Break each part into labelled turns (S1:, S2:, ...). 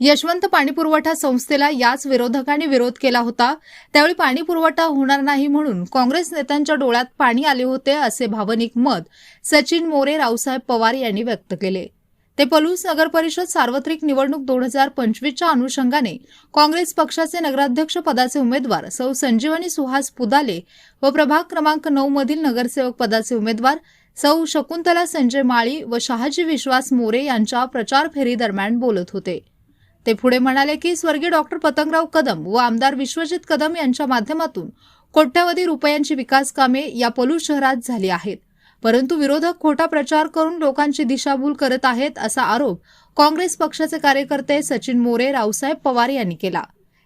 S1: यशवंत पाणीपुरवठा संस्थेला याच विरोधकांनी विरोध केला होता. त्यावेळी पाणीपुरवठा होणार नाही म्हणून काँग्रेस नेत्यांच्या डोळ्यात पाणी आले होते असे भावनिक मत सचिन मोरे रावसाहेब पवार यांनी व्यक्त केले. ते पलूस नगर परिषद सार्वत्रिक निवडणूक दोन हजार पंचवीसच्या अनुषंगाने काँग्रेस पक्षाचे नगराध्यक्ष पदाचे उमेदवार सौ संजीवनी सुहास पुदाले व प्रभाग क्रमांक नऊ मधील नगरसेवक पदाचे उमेदवार सौ शकुंतला संजय माळी व शहाजी विश्वास मोरे यांच्या प्रचार फेरीदरम्यान बोलत होते. ते पुढे म्हणाले की स्वर्गीय डॉक्टर पतंगराव कदम व आमदार विश्वजित कदम यांच्या माध्यमातून कोट्यवधी रुपयांची विकास कामे या पलूस शहरात झाली आहेत. परंतु विरोधक खोटा प्रचार करून लोकांची दिशाभूल करत आहेत असा आरोप काँग्रेस पक्षाचे कार्यकर्ते सचिन मोरे रावसाहेब पवार यांनी केला.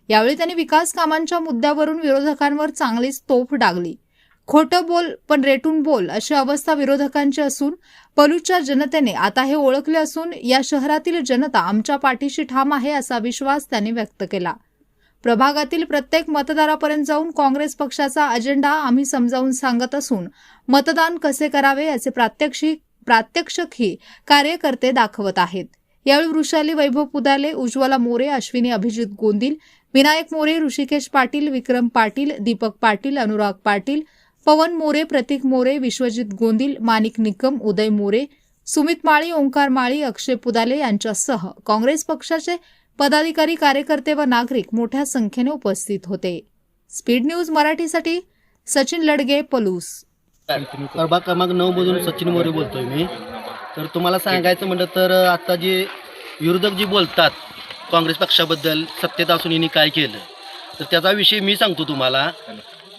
S1: यावेळी त्यांनी विकास कामांच्या मुद्द्यावरून विरोधकांवर चांगलीच तोफ डागली. खोटं बोल पण रेटून बोल अशी अवस्था विरोधकांची असून पलूच्या जनतेने आता हे ओळखले असून या शहरातील जनता आमच्या पाठीशी ठाम आहे असा विश्वास त्यांनी व्यक्त केला. प्रभागातील प्रत्येक मतदारापर्यंत जाऊन काँग्रेस पक्षाचा अजेंडा आम्ही समजावून सांगत असून मतदान कसे करावे याचे प्रात्यक्षिक प्रात्यक्षिकही कार्यकर्ते दाखवत आहेत. यावेळी वृषाली वैभव पुदाले उज्ज्वला मोरे अश्विनी अभिजित गोंदिल विनायक मोरे ऋषिकेश पाटील विक्रम पाटील दीपक पाटील अनुराग पाटील पवन मोरे प्रतीक मोरे विश्वजित गोंदिल माणिक निकम उदय मोरे सुमित माळी ओंकार माळी अक्षय पुदाले यांच्यासह काँग्रेस पक्षाचे पदाधिकारी कार्यकर्ते व नागरिक मोठ्या संख्येने उपस्थित होते. स्पीड न्यूज मराठीसाठी सचिन लडगे पलूस.
S2: प्रभाग क्रमांक नऊ मधून सचिन मोरे बोलतोय मी. तर तुम्हाला सांगायचं म्हटलं तर आता जे विरोधक जी बोलतात काँग्रेस पक्षाबद्दल सत्तेत असून यांनी काय केलं? तर त्याचा विषय मी सांगतो तुम्हाला.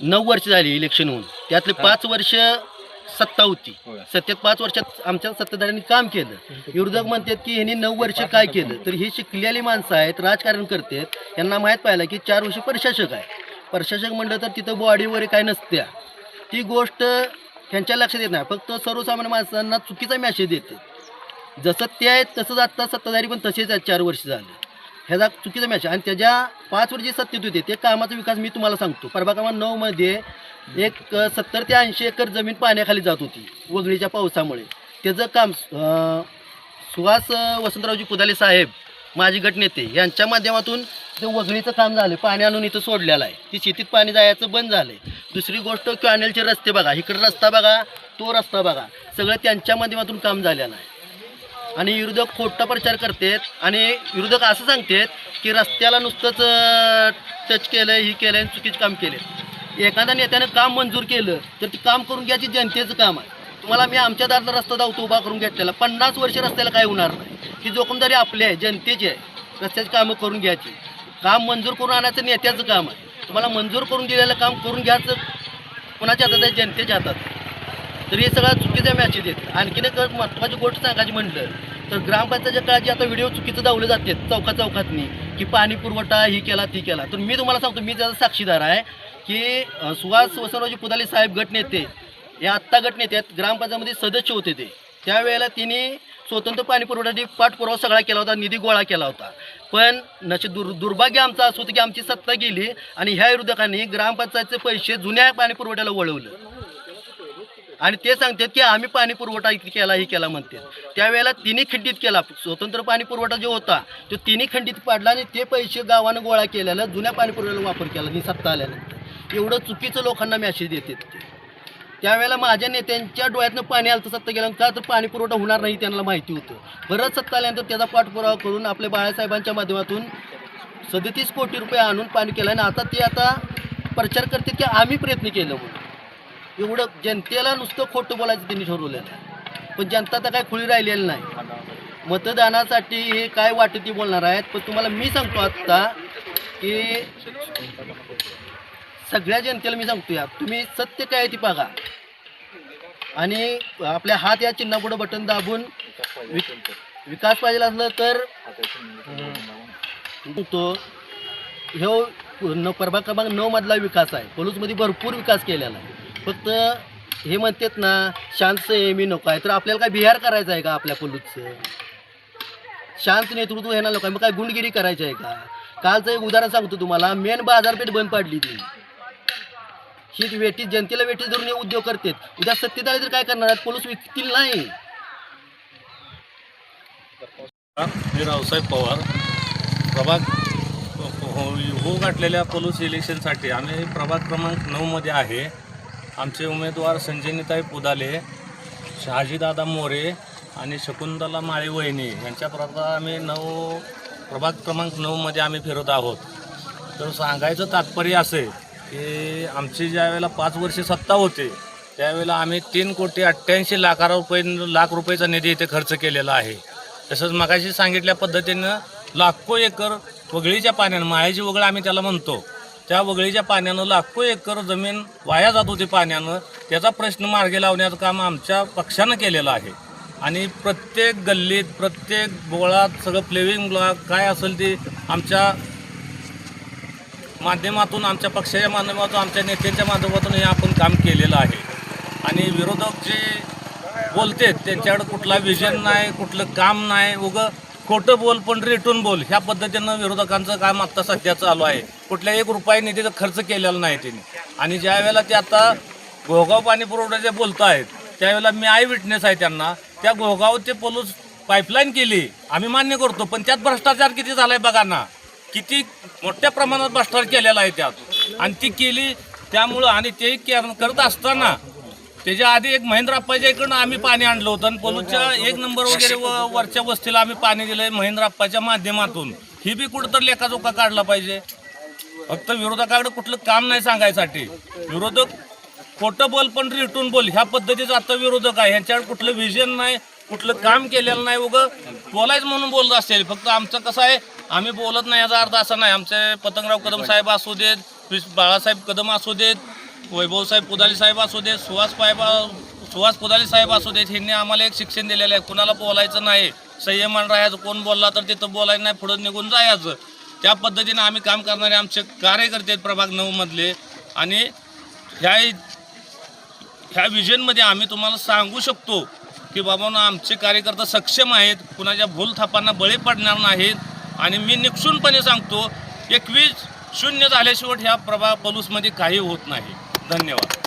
S2: नऊ वर्ष झाली इलेक्शन होऊन. त्यातले पाच वर्ष सत्ता होती. सत्तेत पाच वर्षात आमच्या सत्तेधाऱ्यांनी काम केलं. विरोधक म्हणतात की ह्यांनी नऊ वर्ष काय केलं? तर ही शिकलेली माणसं आहेत राजकारण करतात यांना माहीत पाहिलं की चार वर्ष प्रशासक आहे. प्रशासक म्हणलं तर तिथं बॉडी वगैरे काय नसत्या. ती गोष्ट त्यांच्या लक्षात येत नाही. फक्त सर्वसामान्य माणसांना चुकीचा मॅसेज देते. जसं ते आहेत तसंच आत्ता सत्ताधारी पण तसेच आहेत. चार वर्ष झाले. ह्याचा चुकीचा मॅच आणि त्याच्या पाच वर्षी सत्तेत होते. ते कामाचा विकास मी तुम्हाला सांगतो. प्रभाग क्रमांक नऊमध्ये एक सत्तर ते ऐंशी एकर जमीन पाण्याखाली जात होती. वगळीच्या पावसामुळे. त्याचं काम सुहास वसंतरावजी पुदाले साहेब माजी गटनेते यांच्या माध्यमातून ते वगळीचं काम झालं. पाणी आणून इथं सोडलेलं आहे. ती शेतीत पाणी जायचं बंद झालं दुसरी गोष्ट कॅनलचे रस्ते बघा. इकडे रस्ता बघा तो रस्ता बघा. सगळं त्यांच्या माध्यमातून काम झालेलं आहे. आणि विरोधक खोटा प्रचार करतात आणि विरोधक असं सांगतात की रस्त्याला नुसतंच टच केलं ही केलं आणि चुकीचं काम केलं एखाद्या नेत्यानं काम मंजूर केलं तर ते काम करून घ्यायची जनतेचं काम आहे. तुम्हाला मी आमच्या दाराला रस्ता जाऊतो उभा करून घेतलेला. पन्नास वर्ष रस्त्याला काय होणार नाही. ही जोखमदारी आपली आहे जनतेची आहे. रस्त्याची कामं करून घ्यायची. काम मंजूर करून आणायचं नेत्याचं काम आहे. तुम्हाला मंजूर करून दिलेलं काम करून घ्यायचं कोणाच्या हातात आहे? जनतेच्या हातात आहे. तर हे सगळं चुकीचं मॅचेस आहेत. आणखीन एक महत्त्वाची गोष्ट सांगायची म्हटलं तर ग्रामपंचायतच्या काळात जे आता व्हिडिओ चुकीचं दावले जाते चौका चौकातनी की पाणी पुरवठा ही केला ती केला. तर मी तुम्हाला सांगतो मी त्याचा साक्षीदार आहे की सुहास वसंतरावजी पुदाले साहेब गटनेते हे आत्ता गटनेते आहेत ग्रामपंचायतमध्ये सदस्य होते ते. त्यावेळेला तिने स्वतंत्र पाणी पुरवठ्यासाठी पाठपुरावा सगळा केला होता निधी गोळा केला होता. पण नशे दुर् दुर्भाग्य आमचं असं होतं की आमची सत्ता गेली आणि ह्या विरोधकांनी ग्रामपंचायतचे पैसे जुन्या पाणी पुरवठ्याला वळवलं. आणि ते सांगतात की आम्ही पाणी पुरवठा इथे केला हे केला म्हणतात. त्यावेळेला तिन्ही खंडित केला. स्वतंत्र पाणी पुरवठा जो होता तो तिन्ही खंडित पाडला आणि ते पैसे गावानं गोळा केलेला जुन्या पाणी पुरवठ्याला वापर केला ही सत्ता आल्यानंतर. एवढं चुकीचं लोकांना मॅसेज देतात ते. त्यावेळेला माझ्या नेत्यांच्या डोळ्यातनं पाणी आलं तर सत्ता गेलं. का तर पाणी पुरवठा होणार नाही त्यांना माहिती होतं. परत सत्ता आल्यानंतर त्याचा पाठपुरावा करून आपल्या बाळासाहेबांच्या माध्यमातून सदतीस कोटी रुपये आणून पाणी केलं. आणि आता ते आता प्रचार करते की आम्ही प्रयत्न केलं म्हणून. एवढं जनतेला नुसतं खोटं बोलायचं त्यांनी ठरवलेलं आहे. पण जनता तर काय खुली राहिलेली नाही. मतदानासाठी हे काय वाटत ती बोलणार आहेत. पण तुम्हाला मी सांगतो आत्ता की सगळ्या जनतेला मी सांगतो या. तुम्ही सत्य काय आहे ती बघा. आणि आपल्या हात या चिन्हापुढं बटन दाबून विक- विकास पाहिजे असलं तर तो ह्यो न प्रभाग क्रमांक नऊ मधला विकास आहे. पलूसमध्ये भरपूर विकास केलेला आहे. फक्त हे म्हणतात ना शांत मी नको आहे. तर आपल्याला काय बिहार करायचं आहे का आपल्या पलूसचं शांत नेतृत्व हे ना लोक मग काय गुंडगिरी करायची आहे का? कालचं एक उदाहरण सांगतो तुम्हाला मेन बाजारपेठ बंद पाडली ती. ही वेटी जनतेला वेटी धरून हे उद्योग करतात. उद्या सत्तेत आले तर काय करणार? आहेत पोलीस विकतील नाही.
S3: मी रावसाहेब पवार. प्रभाग हो हो, हो, हो गाठलेल्या पोलीस इलेक्शनसाठी आम्ही प्रभाग क्रमांक नऊमध्ये आहे. आमचे उमेदवार संजयनीताई पुदाले शहाजीदादा मोरे आणि शकुंतला माळे वहिनी. यांच्या प्रकार आम्ही नऊ प्रभाग क्रमांक नऊमध्ये आम्ही फिरत आहोत. तर सांगायचं तात्पर्य असं की आमची ज्या वेळेला पाच वर्षे सत्ता होते त्यावेळेला आम्ही तीन कोटी अठ्ठ्याऐंशी लाखा रुपये लाख रुपयेचा निधी इथे खर्च केलेला आहे. तसंच मगाशी सांगितल्या पद्धतीनं लाखो एकर वगळीच्या पाण्यानं माळ्याची वगळ आम्ही त्याला म्हणतो. त्या वगळीच्या पाण्यानं लाखो एकर जमीन वाया जात होती पाण्यानं. त्याचा प्रश्न मार्गी लावण्याचं काम आमच्या पक्षानं केलेलं आहे. आणि प्रत्येक गल्लीत प्रत्येक बोळात सगळं प्लेविंग ब्लॉक काय असेल ते आमच्या माध्यमातून आमच्या पक्षाच्या माध्यमातून आमच्या नेत्यांच्या माध्यमातून हे आपण काम केलेलं आहे. आणि विरोधक जे बोलते त्यांच्याकडे कुठला विजन नाही कुठलं काम नाही उगं खोटं बोल पण रिटून बोल. ह्या पद्धतीनं विरोधकांचं काम आत्ता सध्या चालू आहे. कुठल्या एक रुपये निधीचा खर्च केलेला नाही त्यांनी आणि ज्या वेळेला ते आता गोगाव पाणी पुरवठा जे बोलत आहेत त्यावेळेला मी आय विटनेस आहे त्यांना. त्या घोगाव ते पोलूस पाईपलाईन केली. आम्ही मान्य करतो पण त्यात भ्रष्टाचार किती झालाय बघा ना. किती मोठ्या प्रमाणात भ्रष्टाचार केलेला आहे त्यात. आणि ती केली त्यामुळं आणि ते करत असताना त्याच्या आधी एक महेंद्र अप्पाच्या इकडनं आम्ही पाणी आणलं होतं आणि पोलूच्या एक नंबर वगैरे व- वरच्या वस्तीला आम्ही पाणी दिलंय महेंद्र अप्पाच्या माध्यमातून. ही बी कुठंतरी लेखाजोखा काढला पाहिजे. फक्त विरोधकाकडे कुठलं काम नाही सांगायसाठी. विरोधक खोटं बोल पण रिटून बोल ह्या पद्धतीचा आता विरोधक आहे. ह्यांच्याकडे कुठलं विजन नाही कुठलं काम केलेलं नाही उगं. बोलायचं म्हणून बोलत असेल फक्त आमचं कसं आहे आम्ही बोलत नाही याचा अर्थ असा नाही. आमचे पतंगराव कदम साहेब असू देत बाळासाहेब कदम असू देत वैभवसाहेब पुदाली साहेब असू देत सुहास साहेब सुहास पुदाली साहेब असू देत ह्यांनी आम्हाला एक शिक्षण दिलेलं आहे. कुणाला बोलायचं नाही. संयमान राहायचं. कोण बोलला तर तिथं बोलायचं नाही पुढं निघून जायचं. त्या पद्धतीनं आम्ही काम करणारे आमचे कार्यकर्ते आहेत प्रभाग नऊमधले आणि ह्या ह्या विजनमध्ये आम्ही तुम्हाला सांगू शकतो की बाबा आमचे कार्यकर्ते सक्षम आहेत. कुणाच्या भूलथापांना बळी पडणार नाहीत. आणि मी निक्षूनपणे सांगतो एकवीस शून्य झाल्याशिवाय ह्या प्रभा पलूसमध्ये काही होत नाही. धन्यवाद